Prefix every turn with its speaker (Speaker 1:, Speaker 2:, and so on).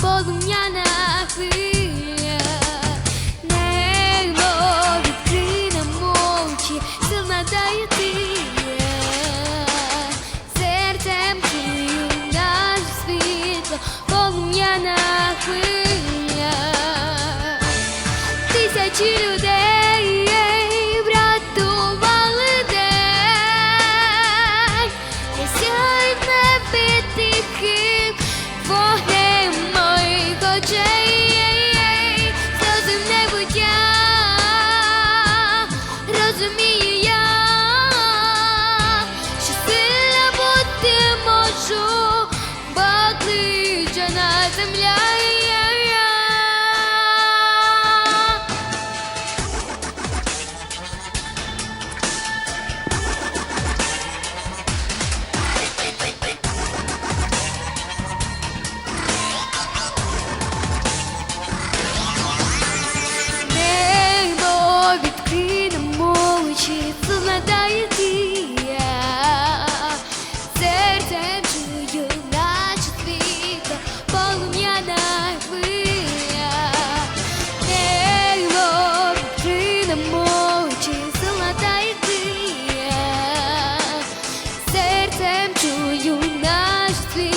Speaker 1: полум'яна хвиля, небо відкрина мовчі, сил надає ти серцем крию наш світло, полум'яна хвиля, тисячі людей. Just the